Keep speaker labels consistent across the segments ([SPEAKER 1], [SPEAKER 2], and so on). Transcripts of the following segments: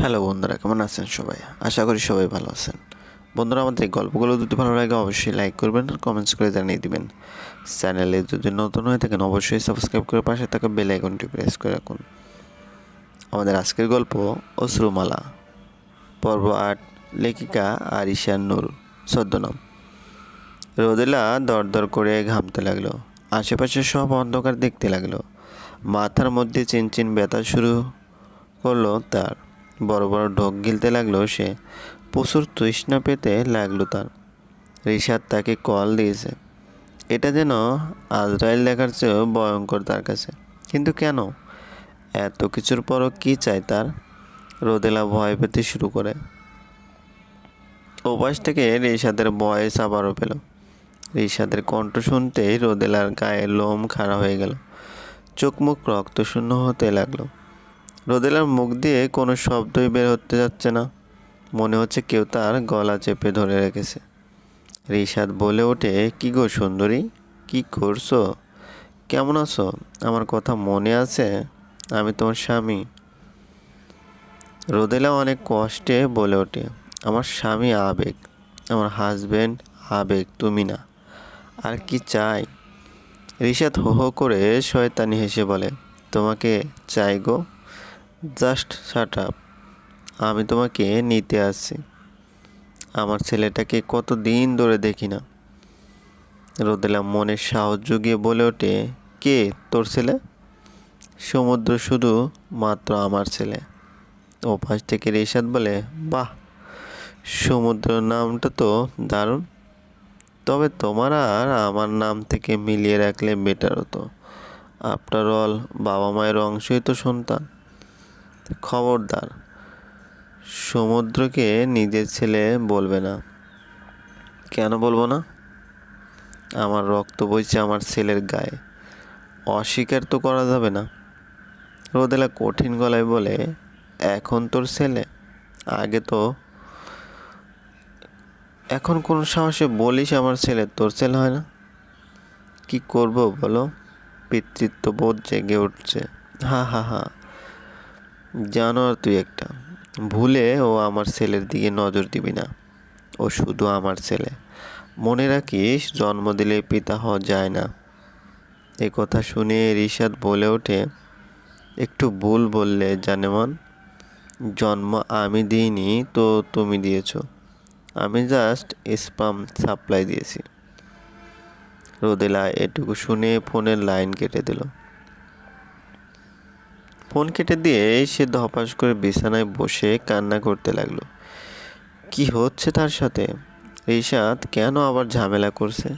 [SPEAKER 1] Hello বন্ধুরা, কেমন আছেন সবাই? আশা করি সবাই ভালো আছেন। বন্ধুরা, আমাদের এই গল্পগুলো যদি ভালো লাগে, অবশ্যই লাইক করবেন আর কমেন্টস করে জানিয়ে দিবেন। চ্যানেলে যদি নতুন হয়ে থাকেন, অবশ্যই সাবস্ক্রাইব করে পাশে থাকা বেল আইকনটি প্রেস করে রাখুন। আমাদের আজকের গল্প অশ্রুমালা। পর্ব আট, লেখিকা আরিশা নূর, ছদ্মনাম। রোদেলা দরদর করে ঘামতে লাগল। আশেপাশে সব অন্ধকার দেখতে লাগল। মাথার মধ্যে চিনচিন ব্যথা শুরু করল তার। বড় বড় ঢোক গিলতে লাগল সে। প্রচুর তৃষ্ণা পেতে লাগল তার। রিশাদ তাকে কল দিয়েছে। এটা যেন আজরাইল দেখার চেয়েও ভয়ঙ্কর তার কাছে। কিন্তু কেন? এত কিছুর পরও কি চাই তার? রোদেলা ভয় পেতে শুরু করে। ওপাশ থেকে রিশাদের বয়স আবারও পেল। রিশাদের কণ্ঠ শুনতেই রোদেলার গায়ে লোম খাড়া হয়ে গেল। চোখ মুখ রক্তশূন্য হতে লাগল। রোদেলার মুখ দিয়ে কোনো শব্দই বের হতে যাচ্ছে না। মনে হচ্ছে কেউ তার গলা চেপে ধরে রেখেছে। রিশাদ বলে ওঠে, কি গো সুন্দরী? কি করছ? কেমন আছো? আমার কথা মনে আছে? আমি তোমার স্বামী। রোদেলা অনেক কষ্টে বলে ওঠে, আমার স্বামী আবেগ, আমার হাজবেন্ড আবেগ, তুমি না। আর কি চাই? রিশাদ হো হো করে শয়তানি হেসে বলে, তোমাকে চাই গো? জাস্ট শাট আপ আমি তোমাকে নিতে আসছি। আমার ছেলেটাকে কত দিন ধরে দেখি না। রোদেলা মনের সাহস জুগিয়ে বলে ওঠে, কে তোর ছেলে? সমুদ্র শুধু মাত্র আমার ছেলে। ও পাশ থেকে রেশাদ বলে, বাহ সমুদ্র নামটা তো দারুণ। তবে তোমার আর আমার নাম থেকে মিলিয়ে রাখলে বেটার হতো। আফটার অল বাবা মায়ের অংশই তো সন্তান। খবরদার। সমুদ্রকে নিজের ছেলে বলবে না। কেন বলব না? আমার রক্ত বইছে আমার ছেলের গায়ে। অস্বীকার তো করা যাবে না। রোদেলা কঠিন গলায় বলে, এখন তোর ছেলে? আগে তো এখন কোন সাহসে বলিস আমার ছেলে, তোর ছেলে হয় না? কি করব বলো? পিতৃত্ব বোধ জেগে উঠছে। হা হা হা। জানো আর তুই একটা। ভুলে ও আমার ছেলের দিকে নজর দিবি না। ও শুধু আমার ছেলে। মনে রাখিস, জন্ম দিলে পিতা হওয়া যায় না। এ কথা শুনে রিশাদ বলে ওঠে, একটু ভুল বললে জানেমন। জন্ম আমি দিইনি, তো তুমি দিয়েছ। আমি জাস্ট স্পাম সাপ্লাই দিয়েছি। রোদেলা এটুকু শুনে ফোনের লাইন কেটে দিল। ফোন কেটে দিয়ে সে ধপাস করে বিছানায় বসে কান্না করতে লাগল। কি হচ্ছে তার সাথে? রিশাদ কেন আবার ঝামেলা করছে?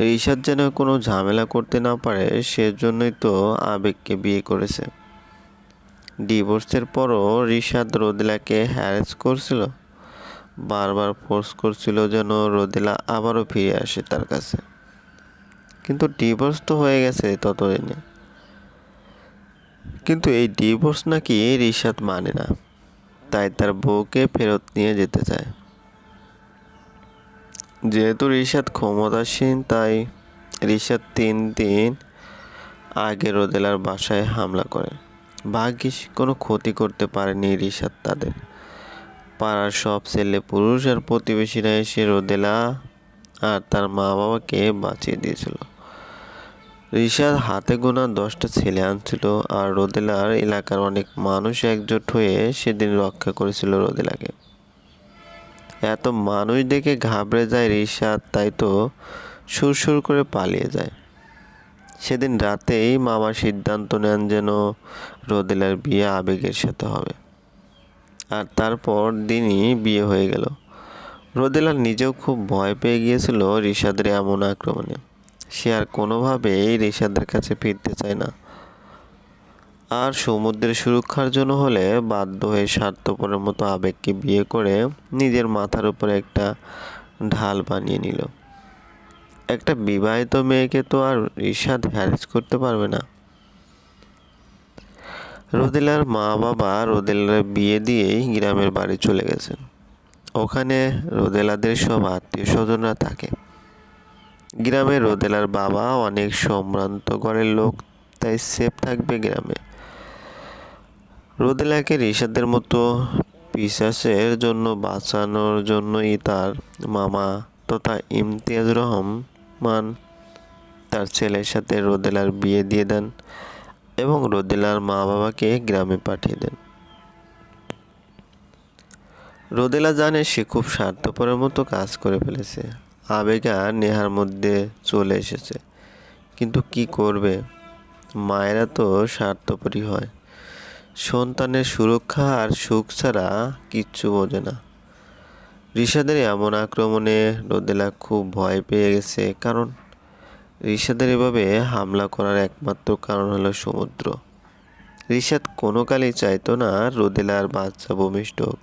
[SPEAKER 1] রিশাদ যেন কোনো ঝামেলা করতে না পারে, সেজন্যই তো আবেগকে বিয়ে করেছে। ডিভোর্সের পরও রিশাদ রোদেলাকে হ্যারেস করছিল? বারবার ফোর্স করছিল যেন রোদেলা আবারও ফিরে আসে তার কাছে? কিন্তু ডিভোর্স তো হয়ে গেছে ততদিনে। কিন্তু এই ডিভোর্স নাকি রিশাদ মানে না, তাই তার বউকে ফেরত নিয়ে যেতে চায়। যেহেতু রিশাদ ক্ষমতাসীন, তাই রিশাদ তিন দিন আগে রোদেলার বাসায় হামলা করে। ভাগ্যিস কোনো ক্ষতি করতে পারেনি রিশাদ তাদের। পাড়ার সব ছেলে পুরুষ আর প্রতিবেশীরা এসে রোদেলা আর তার মা বাবাকে বাঁচিয়ে দিয়েছিল। রিশাদ হাতে গোনা দশটা ছেলে আনছিল আর রোদেলার এলাকার অনেক মানুষ একজোট হয়ে সেদিন রক্ষা করেছিল রোদেলাকে। এত মানুষ দেখে ঘাবড়ে যায় রিশাদ তাই তো সুরসুর করে পালিয়ে যায়। সেদিন রাতেই মামা সিদ্ধান্ত নেন যেন রোদেলার বিয়ে আবেগের সাথে হবে। আর তারপর দিনই বিয়ে হয়ে গেল। রোদেলা নিজেও খুব ভয় পেয়ে গিয়েছিল রিশাদের এমন আক্রমণে। সে আর কোনোভাবেই রিশাদের কাছে ফিরতে চায় না। আর সমুদ্রের সুরক্ষার জন্য হলে বাধ্য হয়ে স্বার্থপরের মতো আবেগকে বিয়ে করে নিজের মাথার উপরে একটা ঢাল বানিয়ে নিল। একটা বিবাহিত মেয়েকে তো আর রিশাদ হ্যারেস করতে পারবে না। রোদেলার মা বাবা রোদেলার বিয়ে দিয়েই গ্রামের বাড়ি চলে গেছেন। ওখানে রোদেলাদের সব আত্মীয় স্বজনরা থাকে। গ্রামে রোদেলার বাবা অনেক সম্ভ্রান্ত ঘরের লোক, তাই সেফ থাকবে গ্রামে। রোদেলাকে রিশাদের মতো পিসাসের জন্য বাঁচানোর জন্যই তার মামা তথা ইমতিয়াজ রহমান তার ছেলের সাথে রোদেলার বিয়ে দিয়ে দেন এবং রোদেলার মা বাবাকে গ্রামে পাঠিয়ে দেন। রোদেলা জানে সে খুব স্বার্থপরের মতো কাজ করে ফেলেছে। আবেগ নেহার মধ্যে চলে এসেছে। কিন্তু কি করবে? মায়েরা তো স্বার্থপরই হয়। সন্তানের সুরক্ষা আর সুখ ছাড়া কিচ্ছু বোঝে না। ঋষাদের এমন আক্রমণে রোদেলা খুব ভয় পেয়ে গেছে, কারণ ঋষাদের এভাবে হামলা করার একমাত্র কারণ হলো সমুদ্র। ঋষাদ কোনো কালেই চাইতো না রোদেলার বাচ্চা ভূমিষ্ঠ হোক।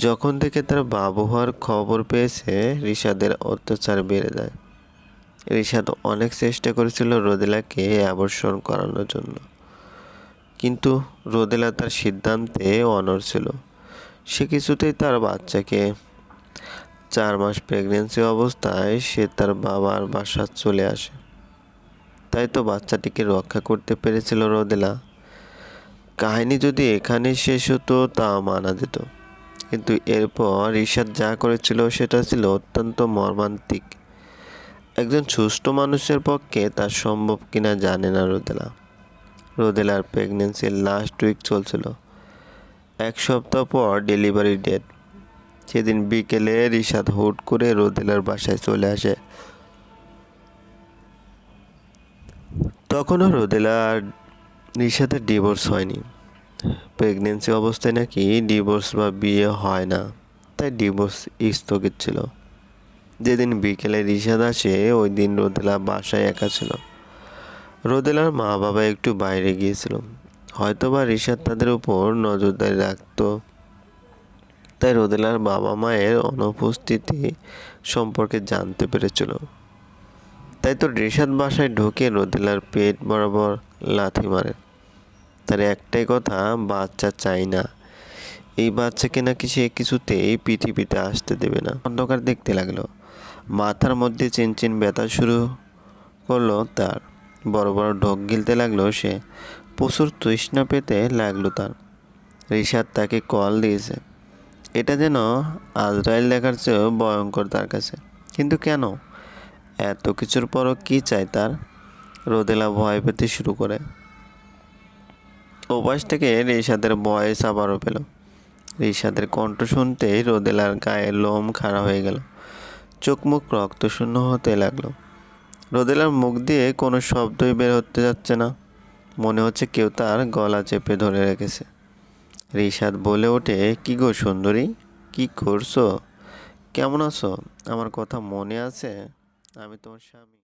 [SPEAKER 1] যখন থেকে তার বাবু হওয়ার খবর পেয়েছে ঋষাদের অত্যাচার বেড়ে যায়। ঋষাদ অনেক চেষ্টা করেছিল রোদেলাকে অ্যাবর্ষণ করানোর জন্য। কিন্তু রোদেলা তার সিদ্ধান্তে অনড় ছিল। সে কিছুতেই তার বাচ্চাকে চার মাস প্রেগনেন্সি অবস্থায় সে তার বাবার বাসা চলে আসে। তাই তো বাচ্চাটিকে রক্ষা করতে পেরেছিল রোদেলা। কাহিনী যদি এখানে শেষ হতো, তা মানা যেত। কিন্তু এরপর ঈশাদ যা করেছিল সেটা ছিল অত্যন্ত মর্মান্তিক। একজন সুস্থ মানুষের পক্ষে তা সম্ভব কিনা জানে না রোদেলা। রোদেলার প্রেগনেন্সির লাস্ট উইক চলছিল। এক সপ্তাহ পর ডেলিভারি ডেট। সেদিন বিকেলে রিশাদ হুট করে রোদেলার বাসায় চলে আসে। তখনও রোদেলা আর রিশাদের ডিভোর্স হয়নি। প্রেগনেন্সি অবস্থায় নাকি ডিভোর্স বা বিয়ে হয় না। তাই ডিভোর্স স্থগিত ছিল। যেদিন বিকেলে রিশাদ আসে ওই দিন রোদেলা বাসায় একা ছিল। রোদেলার মা বাবা একটু বাইরে গিয়েছিল। হয়তোবা রিশাদ তাদের উপর নজরদারি রাখতো। তাই রোদেলার বাবা মায়ের অনুপস্থিতি সম্পর্কে জানতে পেরেছিল। তাই তো রিশাদ বাসায় ঢুকে রোদেলার পেট বরাবর লাথি মারে। তার একটাই কথা, বাচ্চা চাই না। এই বাচ্চাকে নাকি সে কিছুতেই পৃথিবীতে আসতে দেবে না। অন্ধকার দেখতে লাগল। মাথার মধ্যে চিনচিন ব্যথা শুরু করল তার। বড় বড় ঢোক গিলতে লাগল সে। প্রচুর তৃষ্ণা পেতে লাগল তার। রিশাদ তাকে কল দিয়েছে। এটা যেন আজরাইল দেখার চেয়েও ভয়ঙ্কর তার কাছে। কিন্তু কেন? এত কিছুর পরও কি চাই তার? রোদেলা ভয় পেতে শুরু করে। ওপাশ থেকে রিশাদের ভয়েস আবারও পেল। রিশাদের কণ্ঠ শুনতেই রোদেলার গায়ে লোম খাড়া হয়ে গেল। চোখ মুখ রক্তশূন্য হতে লাগল। রোদেলার মুখ দিয়ে কোনো শব্দই বের হতে যাচ্ছে না। মনে হচ্ছে কেউ তার গলা চেপে ধরে রেখেছে। রিশাদ বলে ওঠে, কি গো সুন্দরী? কি করছ? কেমন আছো? আমার কথা মনে আছে? আমি তোমার স্বামী।